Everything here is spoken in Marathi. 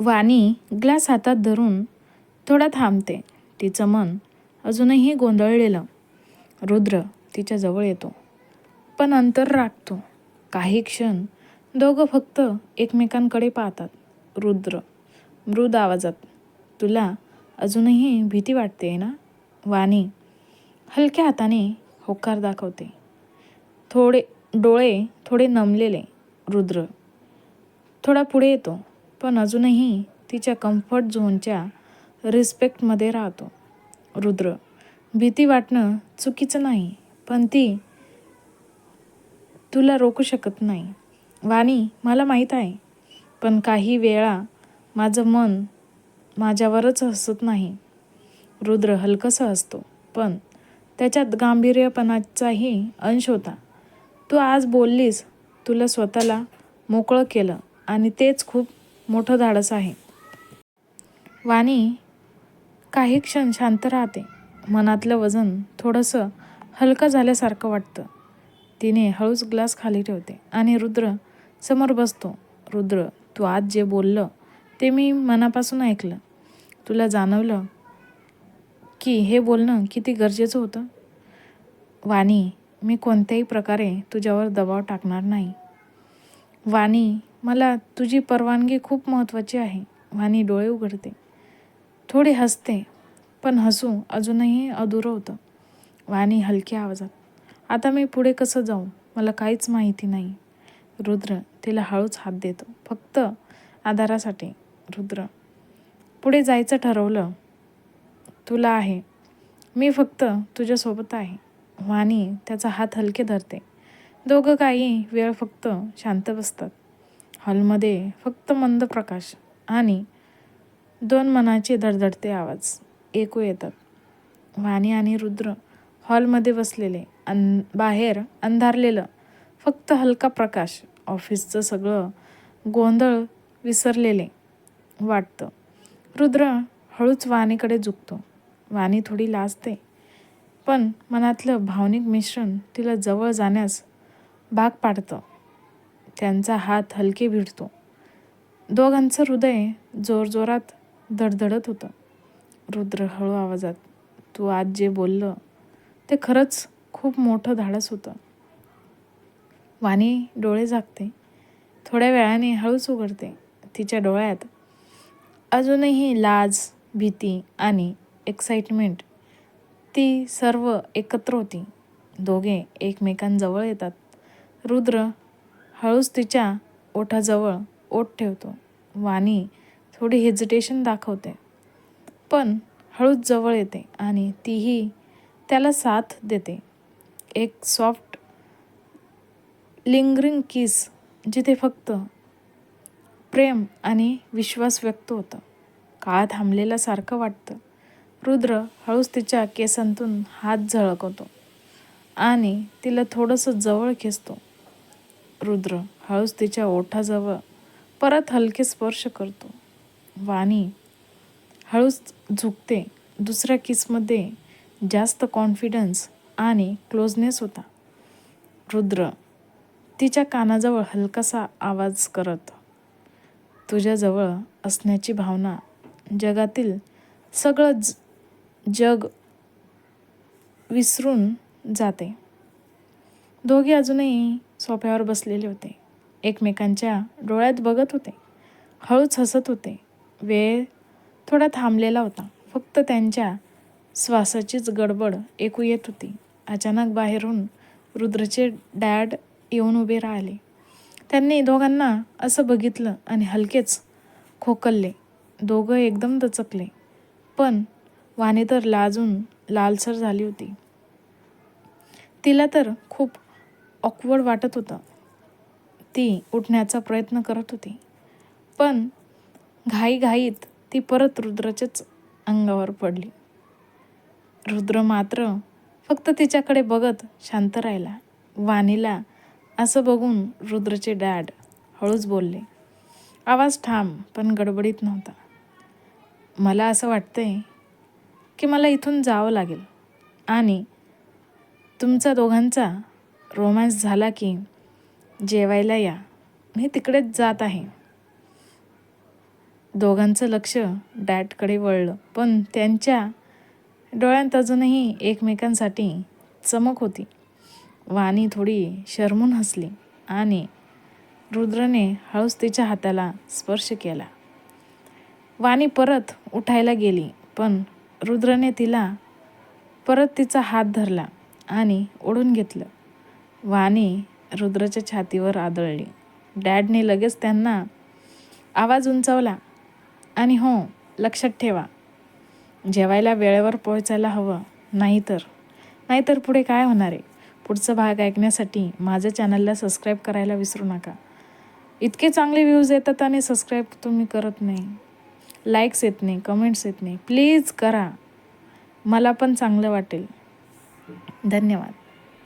वाणी ग्लास हातात धरून थोडा थांबते. तिचं मन अजूनही गोंधळलेलं. रुद्र तिच्याजवळ येतो. पण अंतर राखतो. काही क्षण दोघं फक्त एकमेकांकडे पाहतात. रुद्र मृद आवाजात तुला अजूनही भीती वाटते ना? वाणी हलक्या हाताने होकार दाखवते. थोडे डोळे थोडे नमलेले. रुद्र थोडा पुढे येतो. पण अजूनही तिच्या कम्फर्ट झोनच्या रिस्पेक्टमध्ये राहतो. रुद्र भीती वाटणं चुकीचं नाही पण ती तुला रोखू शकत नाही. वाणी मला माहीत आहे पण काही वेळा माझं मन माझ्यावरच हसत नाही. रुद्र हलकंसं हसतो पण त्याच्यात गांभीर्यपणाचाही अंश होता. तू आज बोललीस तुला स्वतःला मोकळं केलं आणि तेच खूप मोठं धाडस आहे. वाणी काही क्षण शांत राहते. मनातलं वजन थोडंसं हलकं झाल्यासारखं वाटतं. तिने हळूच ग्लास खाली ठेवते आणि रुद्र समोर बसतो. रुद्र तू आज जे बोललं ते मी मनापासून ऐकलं. तुला जाणवलं की हे बोलणं किती गरजेचं होतं? वाणी मी कोणत्याही प्रकारे तुझ्यावर दबाव टाकणार नाही. वाणी मला तुझी परवानगी खूप महत्त्वाची आहे. वाणी डोळे उघडते. थोडी हसते पण हसू अजूनही अधुरं होतं. वाणी हलक्या आवाजात आता मी पुढे कसं जाऊ? मला काहीच माहिती नाही. रुद्र तिला हळूच हात देतो. फक्त आधारासाठी रुद्र. पुढे जायचं ठरवलं तुला आहे. मी फक्त तुझ्यासोबत आहे. वाणी त्याचा हात हलके धरते. दोघं काही वेळ फक्त शांत बसतात. हॉलमध्ये फक्त मंद प्रकाश आणि दोन मनाचे धडधडते आवाज ऐकू येतात. वाणी आणि रुद्र हॉलमध्ये बसलेले अन बाहेर अंधारलेलं फक्त हलका प्रकाश ऑफिसचं सगळं गोंधळ विसरलेले वाटतं. रुद्र हळूच वाणीकडे झुकतो. वाणी थोडी लाजते पण मनातलं भावनिक मिश्रण तिला जवळ जाण्यास भाग पाडतं. त्यांचा हात हलके भिडतो. दोघांचं हृदय जोरजोरात धडधडत होतं. रुद्र हळू आवाजात तू आज जे बोललं ते खरंच खूप मोठं धाडस होतं. वाणी डोळे झाकते. थोड्या वेळाने हळूच उघडते. तिच्या डोळ्यात अजूनही लाज भीती आणि एक्साइटमेंट ती सर्व एकत्र होती. दोघे एकमेकांजवळ येतात. रुद्र हळूच तिच्या ओठाजवळ ओठ ठेवतो. वाणी थोडी हेजिटेशन दाखवते. पण हळूच जवळ येते आणि तीही त्याला साथ देते. एक सॉफ्ट लिंगरिंग किस जिथे फक्त प्रेम आणि विश्वास व्यक्त होतं. काळ थांबलेल्यासारखं वाटतं. रुद्र हळूच तिच्या केसांतून हात झळकवतो आणि तिला थोडंसं जवळ खेचतो. रुद्र हळूच तिच्या ओठाजवळ परत हलके स्पर्श करतो. वाणी हळूच झुकते. दुसऱ्या किसमध्ये जास्त कॉन्फिडन्स आणि क्लोजनेस होता. रुद्र तिच्या कानाजवळ हलकासा आवाज करत तुझ्याजवळ असण्याची भावना जगातील सगळं ज जग विसरून जाते. दोघे अजूनही सोफ्यावर बसलेले होते. एकमेकांच्या डोळ्यात बघत होते. हळूच हसत होते. वेळ थोडा थांबलेला होता. फक्त त्यांच्या श्वासाचीच गडबड ऐकू येत होती. अचानक बाहेरून रुद्रचे डॅड येऊन उभे राहिले. त्यांनी दोघांना असं बघितलं आणि हलकेच खोकलले. दोघं एकदम दचकले. पण वाणी तर लाजून लालसर झाली होती. तिला तर खूप ऑकवर्ड वाटत होतं. ती उठण्याचा प्रयत्न करत होती. पण घाईघाईत ती परत रुद्राच्याच अंगावर पडली. रुद्र मात्र फक्त तिच्याकडे बघत शांत राहिला. वाणीला असं बघून रुद्रचे डॅड हळूच बोलले आवाज ठाम पण गडबडीत नव्हता. मला असं वाटतंय की मला इथून जावं लागेल. आणि तुमचा दोघांचा रोमॅन्स झाला की जेवायला या. मी तिकडेच जात आहे. दोघांचं लक्ष डॅटकडे वळलं पण त्यांच्या डोळ्यांत अजूनही एकमेकांसाठी चमक होती. वाणी थोडी शरमून हसली आणि रुद्रने हळूच तिच्या हाताला स्पर्श केला. वाणी परत उठायला गेली पण रुद्रने तिला परत तिचा हात धरला आणि ओढून घेतलं. वाणी रुद्राच्या छातीवर आदळली. डॅडने लगेच त्यांना आवाज उंचावला. आणि हो लक्षात ठेवा. जेवायला वेळेवर पोहोचायला हवं. नाहीतर नाहीतर पुढे काय होणार आहे? पुढचा भाग ऐकण्यासाठी माझ्या चॅनलला सबस्क्राईब करायला विसरू नका. इतके चांगले व्ह्यूज येतात आणि सबस्क्राईब तुम्ही करत नाही. लाईक्स येत नाही कमेंट्स येत नाही. प्लीज करा. मला पण चांगलं वाटेल. धन्यवाद.